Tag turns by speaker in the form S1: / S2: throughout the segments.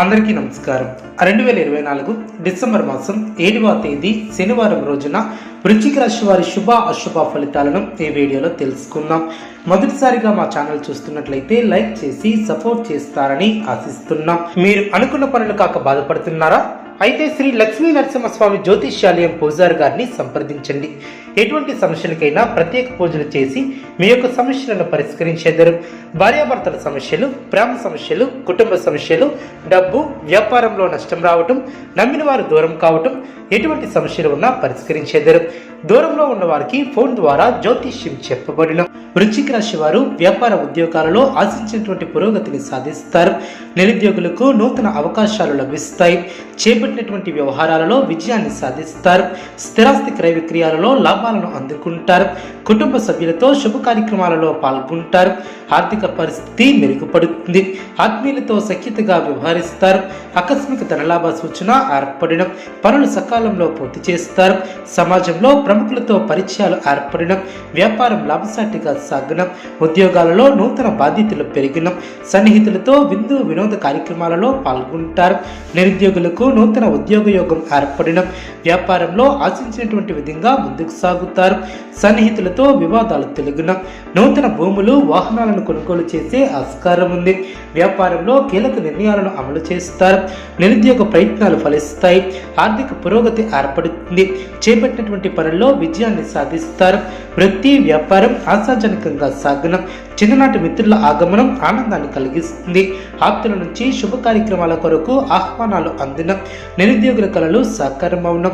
S1: అందరికీ నమస్కారం. రెండు వేల ఇరవై నాలుగు డిసెంబర్ మాసం ఏడవ తేదీ శనివారం రోజున వృశ్చిక రాశి వారి శుభ అశుభ ఫలితాలను ఈ వీడియోలో తెలుసుకుందాం. మొదటిసారిగా మా ఛానల్ చూస్తున్నట్లయితే లైక్ చేసి సపోర్ట్ చేస్తారని ఆశిస్తున్నాం. మీరు అనుకున్న పనులు కాక బాధపడుతున్నారా? అయితే శ్రీ లక్ష్మీ నరసింహస్వామి జ్యోతిష్యాలయం పూజారి గారిని సంప్రదించండి. ఎటువంటి సమస్యలకైనా ప్రత్యేక పూజలు చేసి మీ యొక్క సమస్యలను పరిష్కరించేద్దరు భార్యాభర్తల సమస్యలు ప్రేమ సమస్యలు కుటుంబ సమస్యలు డబ్బు వ్యాపారంలో నష్టం రావటం నమ్మిన వారు దూరం కావటం ఎటువంటి సమస్యలు ఉన్నా పరిష్కరించేద్దరు దూరంలో ఉన్న వారికి ఫోన్ ద్వారా జ్యోతిష్యం చెప్పబడిన. వృశ్చిక రాశి వారు వ్యాపార ఉద్యోగాలలో ఆశించినటువంటి పురోగతిని సాధిస్తారు. నిరుద్యోగులకు నూతన అవకాశాలు లభిస్తాయి. చేపట్టినటువంటి వ్యవహారాలలో విజయాన్ని సాధిస్తారు. స్థిరాస్తి క్రయ విక్రయాలలో లాభాలను అందుకుంటారు. కుటుంబ సభ్యులతో శుభ కార్యక్రమాలలో పాల్గొంటారు. ఆర్థిక పరిస్థితి మెరుగుపడుతుంది. ఆత్మీయులతో సఖ్యతగా వ్యవహరిస్తారు. ఆకస్మిక ధనలాభ సూచన ఏర్పడడం పనులు సకాలంలో పూర్తి చేస్తారు. సమాజంలో ప్రముఖులతో పరిచయాలు ఏర్పడడం వ్యాపారం లాభసాటిగా సాగడం ఉద్యోగాలలో నూతన బాధ్యతలు పెరిగిన సన్నిహితులతో విందు వినోద కార్యక్రమాలలో పాల్గొంటారు. నిరుద్యోగులకు నూతన ఉద్యోగ యోగం ఏర్పడడం వ్యాపారంలో ఆశించినటువంటి విధంగా ముందుకు సాగు సాగుతారు సన్నిహితులతో వివాదాలు తెలుగున. నూతన భూములు వాహనాలను కొనుగోలు చేసే ఆస్కారం ఉంది. వ్యాపారంలో కీలక నిర్ణయాలను అమలు చేస్తారు. నిరుద్యోగ ప్రయత్నాలు ఫలిస్తాయి. ఆర్థిక పురోగతి ఏర్పడుతుంది. చేపట్టినటువంటి పనుల్లో విజయాన్ని సాధిస్తారు. వృత్తి వ్యాపారం ఆశాజనకంగా సాగనం. చిన్ననాటి మిత్రుల ఆగమనం ఆనందాన్ని కలిగిస్తుంది. ఆప్తుల నుంచి శుభ కార్యక్రమాల కొరకు ఆహ్వానాలు అందిన నిరుద్యోగుల కళలు సాకారం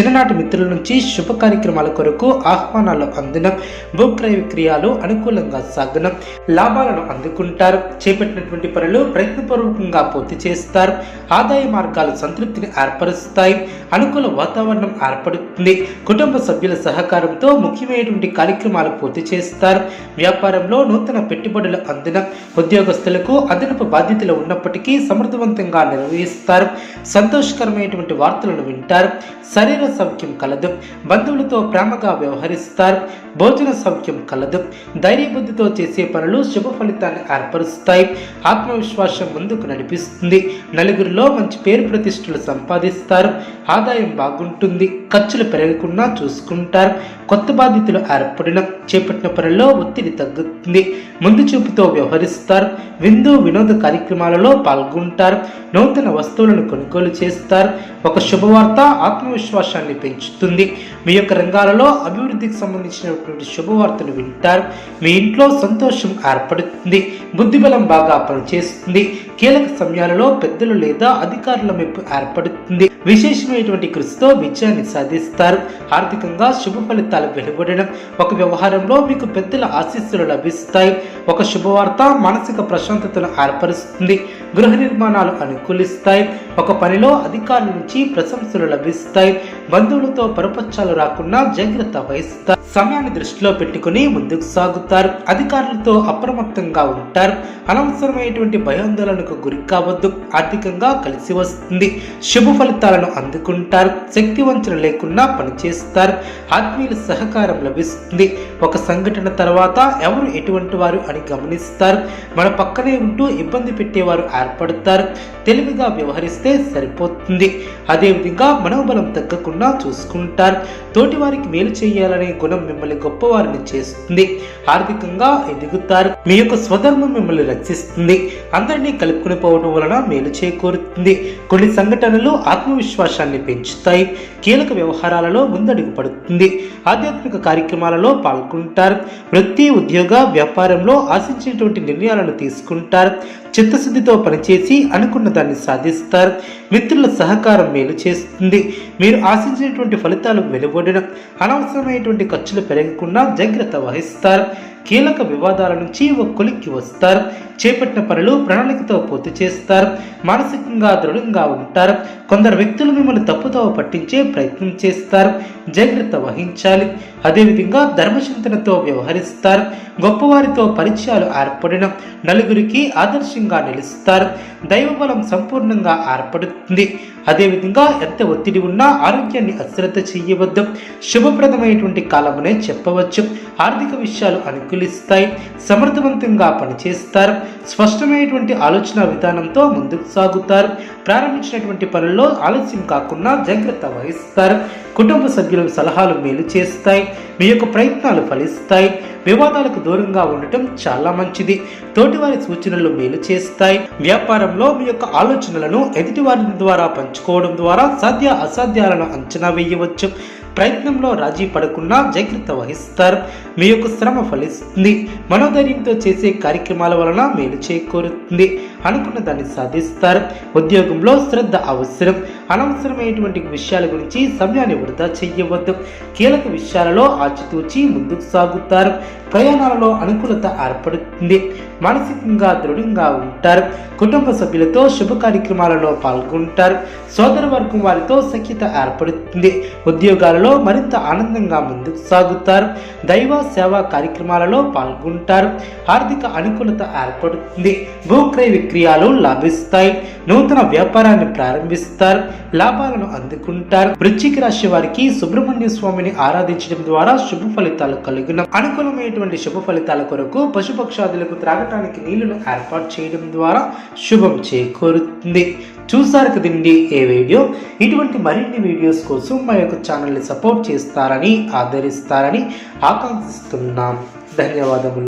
S1: చిన్ననాటి మిత్రుల నుంచి శుభ కార్యక్రమాల కొరకు ఆహ్వానాలు అందిన భూక్రయ విక్రయాలు అనుకూలంగా సాగిన లాభాలను అందుకుంటారు. చేపట్టినటువంటి పనులు ప్రయత్నపూర్వకంగా పూర్తి చేస్తారు. ఆదాయ మార్గాలు సంతృప్తిని ఏర్పరుస్తాయి. అనుకూల వాతావరణం ఏర్పడుతుంది. కుటుంబ సభ్యుల సహకారంతో ముఖ్యమైనటువంటి కార్యక్రమాలు పూర్తి చేస్తారు. వ్యాపారంలో నూతన పెట్టుబడులు అందిన ఉద్యోగస్తులకు అదనపు బాధ్యతలో ఉన్నప్పటికీ సమర్థవంతంగా నిర్వహిస్తారు. సంతోషకరమైనటువంటి వార్తలను వింటారు. శరీర సౌఖ్యం కలదు. బంధువులతో ప్రేమగా వ్యవహరిస్తారు. భోజన సౌఖ్యం కలదు. ధైర్యబుద్ధితో చేసే పనులు శుభ ఫలితాన్ని ఏర్పరుస్తాయి. ఆత్మవిశ్వాసం ముందుకు నడిపిస్తుంది. నలుగురిలో మంచి పేరు ప్రతిష్టలు సంపాదిస్తారు. ఆదాయం బాగుంటుంది. ఖర్చులు పెరగకుండా చూసుకుంటారు. కొత్త బాధ్యతలు ఏర్పడిన చేపట్టిన పనుల్లో ఒత్తిడి తగ్గుతుంది. ముందు చూపుతో వ్యవహరిస్తారు. విందు వినోద కార్యక్రమాలలో పాల్గొంటారు. నూతన వస్తువులను కొనుగోలు చేస్తారు. ఒక శుభవార్త ఆత్మవిశ్వాసాన్ని పెంచుతుంది. మీ యొక్క రంగాలలో అభివృద్ధికి సంబంధించినటువంటి శుభవార్తను వింటారు. మీ ఇంట్లో సంతోషం ఏర్పడుతుంది. బుద్ధిబలం బాగా పనిచేస్తుంది. కీలక సమయాలలో పెద్దలు లేదా అధికారుల మెప్పు ఏర్పడుతుంది. విశేషమైనటువంటి కృషితో విజయాన్ని సాధిస్తారు. ఆర్థికంగా శుభ ఫలితాలు వెలువడడం ఒక వ్యవహారంలో మీకు పెద్దల ఆశీస్సులు లభిస్తాయి. ఒక శుభవార్త మానసిక ప్రశాంతతను ఏర్పరుస్తుంది. గృహ నిర్మాణాలు అనుకూలిస్తాయి. ఒక పనిలో అధికారుల నుంచి ప్రశంసలు లభిస్తాయి. బంధువులతో పరపచ్చాలు రాకుండా జాగ్రత్త వహిస్తారు. సమయాన్ని దృష్టిలో పెట్టుకుని ముందుకు సాగుతారు. అధికారులతో అప్రమత్తంగా ఉంటారు. అనవసరమైనటువంటి భయాందోళనకు గురి కావద్దు. ఆర్థికంగా కలిసి వస్తుంది. శుభ ఫలితాలను అందుకుంటారు. శక్తి వంచన లేకుండా పనిచేస్తారు. ఆత్మీయుల సహకారం లభిస్తుంది. ఒక సంఘటన తర్వాత ఎవరు ఎటువంటి వారు అని గమనిస్తారు. మన పక్కనే ఉంటూ ఇబ్బంది పెట్టేవారు ఏర్పడతారు. తెలివిగా వ్యవహరిస్తే సరిపోతుంది. అదేవిధంగా మనోబలం తగ్గకుండా చూసుకుంటారు. తోటి వారికి మేలు చేయాలనే గుణం మిమ్మల్ని గొప్పవారిని చేస్తుంది. ఆర్థికంగా ఎదుగుతారు. మీ యొక్క స్వధర్మం మిమ్మల్ని రక్షిస్తుంది. అందరినీ కలుపుకుని పోవడం వలన మేలు చేకూరుతుంది. కొన్ని సంఘటనలు ఆత్మవిశ్వాసాన్ని పెంచుతాయి. కీలక వ్యవహారాలలో ముందడుగు పడుతుంది. ఆధ్యాత్మిక కార్యక్రమాలలో పాల్గొంటారు. వృత్తి ఉద్యోగ వ్యాపారంలో ఆశించినటువంటి నిర్ణయాలను తీసుకుంటారు. చిత్తశుద్ధితో పనిచేసి అనుకున్న దాన్ని సాధిస్తారు. మిత్రుల సహకారం మేలు చేస్తుంది. మీరు ఆశించినటువంటి ఫలితాలు వెలువడడం అనవసరమైనటువంటి ఖర్చులు పెరగకుండా జాగ్రత్త వహిస్తారు. కీలక వివాదాల నుంచి ఒక కొలిక్కి వస్తారు. చేపట్టిన పనులు ప్రణాళికతో పూర్తి చేస్తారు. మానసికంగా దృఢంగా ఉంటారు. కొందరు వ్యక్తులు మిమ్మల్ని తప్పుతో పట్టించే ప్రయత్నం చేస్తారు. జాగ్రత్త వహించాలి. అదేవిధంగా ధర్మచింతనతో వ్యవహరిస్తారు. గొప్పవారితో పరిచయాలు ఏర్పడిన నలుగురికి ఆదర్శంగా నిలుస్తారు. దైవబలం సంపూర్ణంగా ఏర్పడుతుంది. అదేవిధంగా ఎంత ఒత్తిడి ఉన్నా ఆరోగ్యాన్ని అశ్రద్ధ చేయవద్దు. శుభప్రదమైనటువంటి కాలమనే చెప్పవచ్చు. ఆర్థిక విషయాలు అనుకూల అనుకూలిస్తాయి సమర్థవంతంగా పనిచేస్తారు. స్పష్టమైనటువంటి ఆలోచన విధానంతో ముందుకు సాగుతారు. ప్రారంభించినటువంటి పనుల్లో ఆలస్యం కాకుండా జాగ్రత్త వహిస్తారు. కుటుంబ సభ్యుల సలహాలు మేలు చేస్తాయి. మీ యొక్క ప్రయత్నాలు ఫలిస్తాయి. వివాదాలకు దూరంగా ఉండటం చాలా మంచిది. తోటివారి సూచనలు మేలు చేస్తాయి. వ్యాపారంలో మీ యొక్క ఆలోచనలను ఎదుటివారి ద్వారా పంచుకోవడం ద్వారా సాధ్య అసాధ్యాలను అంచనా వేయవచ్చు. ప్రయత్నంలో రాజీ పడకుండా జాగ్రత్త వహిస్తారు. మీ యొక్క శ్రమ ఫలిస్తుంది. మనోధైర్యంతో చేసే కార్యక్రమాల వలన మేలు చేకూరుతుంది. అనుకున్న దాన్ని సాధిస్తారు. ఉద్యోగంలో శ్రద్ధ అవసరం. అనవసరమైనటువంటి విషయాల గురించి సమయాన్ని వృధా చెయ్యవద్దు కీలక విషయాలలో ఆచితూచి ముందుకు సాగుతారు. ప్రయాణాలలో అనుకూలత ఏర్పడుతుంది. మానసికంగా దృఢంగా ఉంటారు. కుటుంబ సభ్యులతో శుభ కార్యక్రమాలలో పాల్గొంటారు. సోదర వర్గం వారితో సఖ్యత ఏర్పడుతుంది. ఉద్యోగాలలో మరింత ఆనందంగా ముందుకు సాగుతారు. దైవ సేవా కార్యక్రమాలలో పాల్గొంటారు. ఆర్థిక అనుకూలత ఏర్పడుతుంది. భూక్రయ ప్రతిక్రియలు లాభిస్తాయి. నూతన వ్యాపారాన్ని ప్రారంభిస్తారు. లాభాలను అందుకుంటారు. వృశ్చిక రాశి వారికి సుబ్రహ్మణ్య స్వామిని ఆరాధించడం ద్వారా శుభ ఫలితాలు కలిగిన. అనుకూలమైనటువంటి శుభ ఫలితాల కొరకు పశుపక్షాదులకు త్రాగటానికి నీళ్ళను ఏర్పాటు చేయడం ద్వారా శుభం చేకూరుతుంది. చూసారు కదండి ఏ వీడియో? ఇటువంటి మరిన్ని వీడియోస్ కోసం మా యొక్క ఛానల్ని సపోర్ట్ చేస్తారని ఆదరిస్తారని ఆకాంక్షిస్తున్నాం. ధన్యవాదములు.